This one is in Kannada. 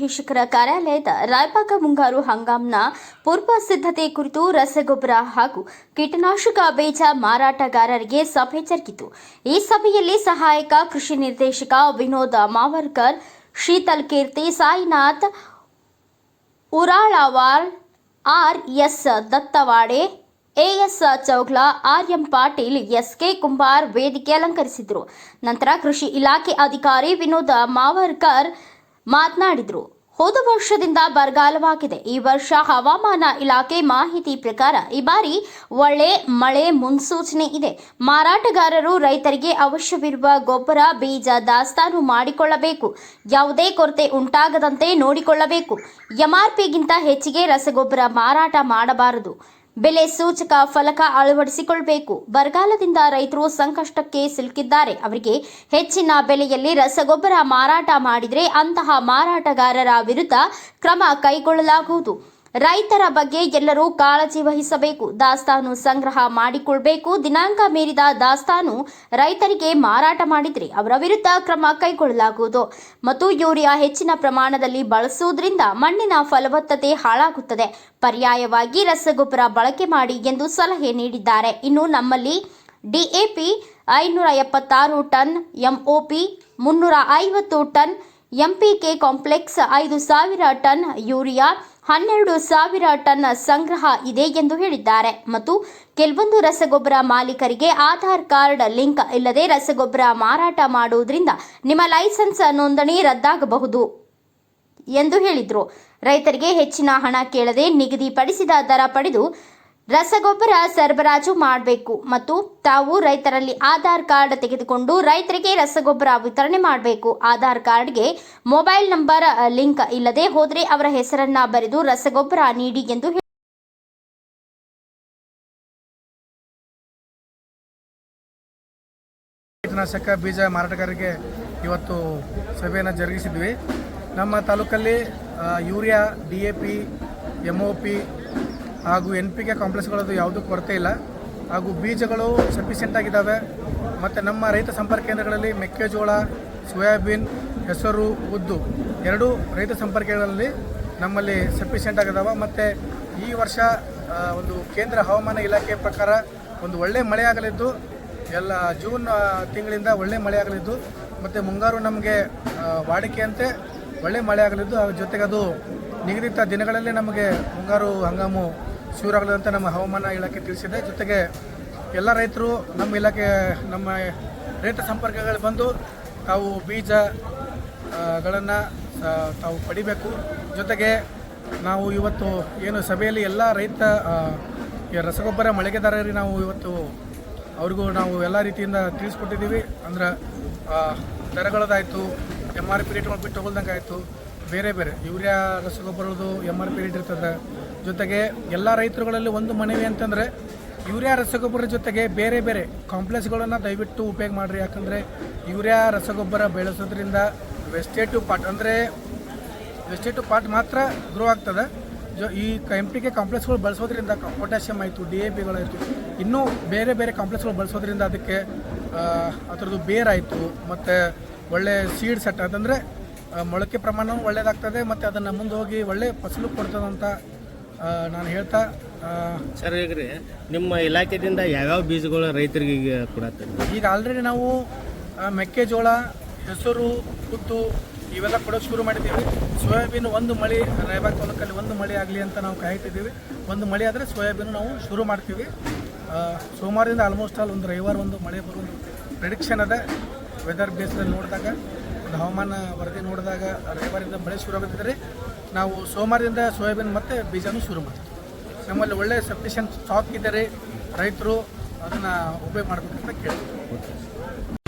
ನಿರ್ದೇಶಕರ ಕಾರ್ಯಾಲಯದ ರಾಯಬಾಗ ಮುಂಗಾರು ಹಂಗಾಮ್ನ ಪೂರ್ವ ಸಿದ್ಧತೆ ಕುರಿತು ರಸಗೊಬ್ಬರ ಹಾಗೂ ಕೀಟನಾಶಕ ಬೀಜ ಮಾರಾಟಗಾರರಿಗೆ ಸಭೆ ಜರುಗಿತು. ಈ ಸಭೆಯಲ್ಲಿ ಸಹಾಯಕ ಕೃಷಿ ನಿರ್ದೇಶಕ Vinoda Mavarkar, Sheetal Keerthi, Sainath Uralawal R S Dattawade A S Chougla, R M Patil, S K Kumbar ವೇದಿಕೆ ಅಲಂಕರಿಸಿದರು. ನಂತರ ಕೃಷಿ ಇಲಾಖೆ ಅಧಿಕಾರಿ ವಿನೋದ ಮಾವರ್ಕರ್ ಮಾತನಾಡಿದರು. ಹೋದ ವರ್ಷದಿಂದ ಬರಗಾಲವಾಗಿದೆ. ಈ ವರ್ಷ ಹವಾಮಾನ ಇಲಾಖೆ ಮಾಹಿತಿ ಪ್ರಕಾರ ಈ ಬಾರಿ ಒಳ್ಳೆ ಮಳೆ ಮುನ್ಸೂಚನೆ ಇದೆ. ಮಾರಾಟಗಾರರು ರೈತರಿಗೆ ಅವಶ್ಯವಿರುವ ಗೊಬ್ಬರ, ಬೀಜ, ದಾಸ್ತಾನು ಮಾಡಿಕೊಳ್ಳಬೇಕು. ಯಾವುದೇ ಕೊರತೆ ಉಂಟಾಗದಂತೆ ನೋಡಿಕೊಳ್ಳಬೇಕು. ಎಂಆರ್ಪಿಗಿಂತ ಹೆಚ್ಚಿಗೆ ರಸಗೊಬ್ಬರ ಮಾರಾಟ ಮಾಡಬಾರದು. ಬೆಲೆ ಸೂಚಕ ಫಲಕ ಅಳವಡಿಸಿಕೊಳ್ಳಬೇಕು ಬರಗಾಲದಿಂದ ರೈತರು ಸಂಕಷ್ಟಕ್ಕೆ ಸಿಲುಕಿದ್ದಾರೆ. ಅವರಿಗೆ ಹೆಚ್ಚಿನ ಬೆಲೆಯಲ್ಲಿ ರಸಗೊಬ್ಬರ ಮಾರಾಟ ಮಾಡಿದರೆ ಅಂತಹ ಮಾರಾಟಗಾರರ ವಿರುದ್ಧ ಕ್ರಮ ಕೈಗೊಳ್ಳಲಾಗುವುದು. ರೈತರ ಬಗ್ಗೆ ಎಲ್ಲರೂ ಕಾಳಜಿ ವಹಿಸಬೇಕು. ದಾಸ್ತಾನು ಸಂಗ್ರಹ ಮಾಡಿಕೊಳ್ಬೇಕು. ದಿನಾಂಕ ಮೀರಿದ ದಾಸ್ತಾನು ರೈತರಿಗೆ ಮಾರಾಟ ಮಾಡಿದರೆ ಅವರ ವಿರುದ್ಧ ಕ್ರಮ ಕೈಗೊಳ್ಳಲಾಗುವುದು. ಮತ್ತು ಯೂರಿಯಾ ಹೆಚ್ಚಿನ ಪ್ರಮಾಣದಲ್ಲಿ ಬಳಸುವುದರಿಂದ ಮಣ್ಣಿನ ಫಲವತ್ತತೆ ಹಾಳಾಗುತ್ತದೆ. ಪರ್ಯಾಯವಾಗಿ ರಸಗೊಬ್ಬರ ಬಳಕೆ ಮಾಡಿ ಎಂದು ಸಲಹೆ ನೀಡಿದ್ದಾರೆ. ಇನ್ನು ನಮ್ಮಲ್ಲಿ ಡಿಎಪಿ ಐನೂರ ಎಪ್ಪತ್ತಾರು ಟನ್, ಎಂಒಪಿ ಮುನ್ನೂರ ಐವತ್ತು ಟನ್ ಎಂಪಿಕೆ ಕಾಂಪ್ಲೆಕ್ಸ್ ಐದು ಸಾವಿರ ಟನ್ ಯೂರಿಯಾ, ಹನ್ನೆರಡು ಸಾವಿರ ಟನ್ ಸಂಗ್ರಹ ಇದೆ ಎಂದು ಹೇಳಿದ್ದಾರೆ. ಮತ್ತು ಕೆಲವೊಂದು ರಸಗೊಬ್ಬರ ಮಾಲೀಕರಿಗೆ ಆಧಾರ್ ಕಾರ್ಡ್ ಲಿಂಕ್ ಇಲ್ಲದೆ ರಸಗೊಬ್ಬರ ಮಾರಾಟ ಮಾಡುವುದರಿಂದ ನಿಮ್ಮ ಲೈಸೆನ್ಸ್ ನೋಂದಣಿ ರದ್ದಾಗಬಹುದು ಎಂದು ಹೇಳಿದರು. ರೈತರಿಗೆ ಹೆಚ್ಚಿನ ಹಣ ಕೇಳದೆ ನಿಗದಿಪಡಿಸಿದ ದರ ಪಡೆದು ರಸಗೊಬ್ಬರ ಸರಬರಾಜು ಮಾಡಬೇಕು ಮತ್ತು ತಾವು ರೈತರಲ್ಲಿ ಆಧಾರ್ ಕಾರ್ಡ್ ತೆಗೆದುಕೊಂಡು ರೈತರಿಗೆ ರಸಗೊಬ್ಬರ ವಿತರಣೆ ಮಾಡಬೇಕು. ಆಧಾರ್ ಕಾರ್ಡ್ಗೆ ಮೊಬೈಲ್ ನಂಬರ್ ಲಿಂಕ್ ಇಲ್ಲದೆ ಹೋದರೆ ಅವರ ಹೆಸರನ್ನ ಬರೆದು ರಸಗೊಬ್ಬರ ನೀಡಿ ಎಂದು ಕೀಟನಾಶಕ, ಬೀಜ ಮಾರಾಟಗಾರರಿಗೆ ಇವತ್ತು ಸಭೆಯನ್ನು ಜರುಗಿಸಿದ್ವಿ. ನಮ್ಮ ತಾಲೂಕಲ್ಲಿ urea, D A P M O P ಹಾಗೂ ಎನ್ ಪಿ ಕೆ ಕಾಂಪ್ಲೆಕ್ಸ್ಗಳದ್ದು ಯಾವುದೂ ಕೊರತೆ ಇಲ್ಲ. ಹಾಗೂ ಬೀಜಗಳು ಸಫಿಷಿಯೆಂಟ್ ಆಗಿದ್ದಾವೆ. ಮತ್ತು ನಮ್ಮ ರೈತ ಸಂಪರ್ಕ ಕೇಂದ್ರಗಳಲ್ಲಿ ಮೆಕ್ಕೆಜೋಳ, ಸೋಯಾಬೀನ್, ಹೆಸರು, ಉದ್ದು ಎರಡೂ ರೈತ ಸಂಪರ್ಕಗಳಲ್ಲಿ ನಮ್ಮಲ್ಲಿ ಸಫಿಷಿಯೆಂಟ್ ಆಗಿದ್ದಾವೆ. ಮತ್ತು ಈ ವರ್ಷ ಒಂದು ಕೇಂದ್ರ ಹವಾಮಾನ ಇಲಾಖೆ ಪ್ರಕಾರ ಒಂದು ಒಳ್ಳೆ ಮಳೆ ಆಗಲಿದ್ದು, ಎಲ್ಲ ಜೂನ್ ತಿಂಗಳಿಂದ ಒಳ್ಳೆ ಮಳೆ ಆಗಲಿದ್ದು, ಮತ್ತು ಮುಂಗಾರು ನಮಗೆ ವಾಡಿಕೆಯಂತೆ ಒಳ್ಳೆ ಮಳೆ ಆಗಲಿದ್ದು ಜೊತೆಗೆ ಅದು ನಿಗದಿತ ದಿನಗಳಲ್ಲಿ ನಮಗೆ ಮುಂಗಾರು ಹಂಗಾಮು ಶುರುವಾಗಲಿದೆ ಅಂತ ನಮ್ಮ ಹವಾಮಾನ ಇಲಾಖೆ ತಿಳಿಸಿದೆ. ಜೊತೆಗೆ ಎಲ್ಲ ರೈತರು ನಮ್ಮ ಇಲಾಖೆ, ನಮ್ಮ ರೈತ ಸಂಪರ್ಕಗಳು ಬಂದು ತಾವು ಬೀಜ ಗಳನ್ನು ತಾವು ಪಡಿಬೇಕು. ಜೊತೆಗೆ ನಾವು ಇವತ್ತು ಏನು ಸಭೆಯಲ್ಲಿ ಎಲ್ಲ ರೈತ ರಸಗೊಬ್ಬರ ಮಳಿಗೆದಾರರಿಗೆ ನಾವು ಇವತ್ತು ಅವ್ರಿಗೂ ನಾವು ಎಲ್ಲ ರೀತಿಯಿಂದ ತಿಳಿಸ್ಕೊಟ್ಟಿದ್ದೀವಿ. ಅಂದ್ರೆ ದರಗಳದಾಯಿತು ಎಂ ಆರ್ ಪಿ ರೇಟ್ ಬಿಟ್ಟು ತಗೊಳ್ದಂಗೆ ಆಯಿತು ಬೇರೆ ಬೇರೆ. ಯೂರಿಯಾ, ರಸಗೊಬ್ಬರದ್ದು ಎಂ ಆರ್ ಪಿ ರೇಟ್ ಇರ್ತದೆ. ಜೊತೆಗೆ ಎಲ್ಲ ರೈತರುಗಳಲ್ಲಿ ಒಂದು ಮನವಿ ಅಂತಂದರೆ, ಯೂರಿಯಾ, ರಸಗೊಬ್ಬರ ಜೊತೆಗೆ ಬೇರೆ ಬೇರೆ ಕಾಂಪ್ಲೆಕ್ಸ್ಗಳನ್ನು ದಯವಿಟ್ಟು ಉಪಯೋಗ ಮಾಡಿರಿ. ಯಾಕಂದರೆ ಯೂರಿಯಾ, ರಸಗೊಬ್ಬರ ಬೆಳೆಸೋದ್ರಿಂದ ವೆಸ್ಟೇಟಿವ್ ಪಾರ್ಟ್ ಅಂದರೆ ವೆಸ್ಟೇಟಿವ್ ಪಾರ್ಟ್ ಮಾತ್ರ ಗ್ರೋ ಆಗ್ತದೆ. ಜೊ, ಈ ಎಂ ಪಿ ಕೆ ಕಾಂಪ್ಲೆಕ್ಸ್ಗಳು ಬಳಸೋದ್ರಿಂದ ಪೊಟ್ಯಾಷಿಯಮ್ ಆಯಿತು ಡಿ ಎ ಪಿಗಳಾಯಿತು ಇನ್ನೂ ಬೇರೆ ಬೇರೆ ಕಾಂಪ್ಲೆಕ್ಸ್ಗಳು ಬಳಸೋದ್ರಿಂದ ಅದಕ್ಕೆ ಅದರದ್ದು ಬೇರಾಯಿತು ಮತ್ತು ಒಳ್ಳೆ ಸೀಡ್ ಸೆಟ್ ಅದಂದರೆ ಮೊಳಕೆ ಪ್ರಮಾಣವೂ ಒಳ್ಳೆಯದಾಗ್ತದೆ ಮತ್ತು ಅದನ್ನು ಮುಂದೆ ಹೋಗಿ ಒಳ್ಳೆ ಫಸಲು ಕೊಡ್ತದೆ ಅಂತ ನಾನು ಹೇಳ್ತಾ ಸರ್ ಈಗ ರೀ ನಿಮ್ಮ ಇಲಾಖೆದಿಂದ ಯಾವ್ಯಾವ ಬೀಜಗಳು ರೈತರಿಗೆ ಈಗ ಕೊಡತ್ತೆ? ಈಗ ಆಲ್ರೆಡಿ ನಾವು ಮೆಕ್ಕೆಜೋಳ ಹೆಸರು ಉದ್ದು ಇವೆಲ್ಲ ಕೊಡೋಕೆ ಶುರು ಮಾಡಿದ್ದೀವಿ. ಸೋಯಾಬೀನ್ ಒಂದು ಮಳೆ ರೈಬಾಗ್ ತಾಲೂಕಲ್ಲಿ ಒಂದು ಮಳೆ ಆಗಲಿ ಅಂತ ನಾವು ಕಾಯ್ತಿದ್ದೀವಿ. ಒಂದು ಮಳೆ ಆದರೆ ಸೋಯಾಬೀನು ನಾವು ಶುರು ಮಾಡ್ತೀವಿ. ಸೋಮವಾರದಿಂದ ಆಲ್ಮೋಸ್ಟ್ ಆಲ್ ಒಂದು ರವಿವಾರ ಒಂದು ಮಳೆ ಬರೋ ಒಂದು ಪ್ರಿಡಿಕ್ಷನ್ ಅದ ವೆದರ್ ಬೇಸ್ದಲ್ಲಿ ನೋಡಿದಾಗ ಹವಾಮಾನ ವರದಿ ನೋಡಿದಾಗ ರವಿವಾರದಿಂದ ಮಳೆ ಶುರು ಆಗುತ್ತಿದ್ದರೆ ನಾವು ಸೋಮವಾರದಿಂದ ಸೋಯಾಬೀನ್ ಮತ್ತು ಬೀಜನೂ ಶುರು ಮಾಡ್ತೀವಿ. ನಮ್ಮಲ್ಲಿ ಒಳ್ಳೆ ಸಫಿಷಿಯಂಟ್ ಸ್ಟಾಕ್ ಇದ್ದರೆ ರೈತರು ಅದನ್ನು ಉಪಯೋಗ ಮಾಡಬೇಕಂತ ಕೇಳ್ತೀವಿ.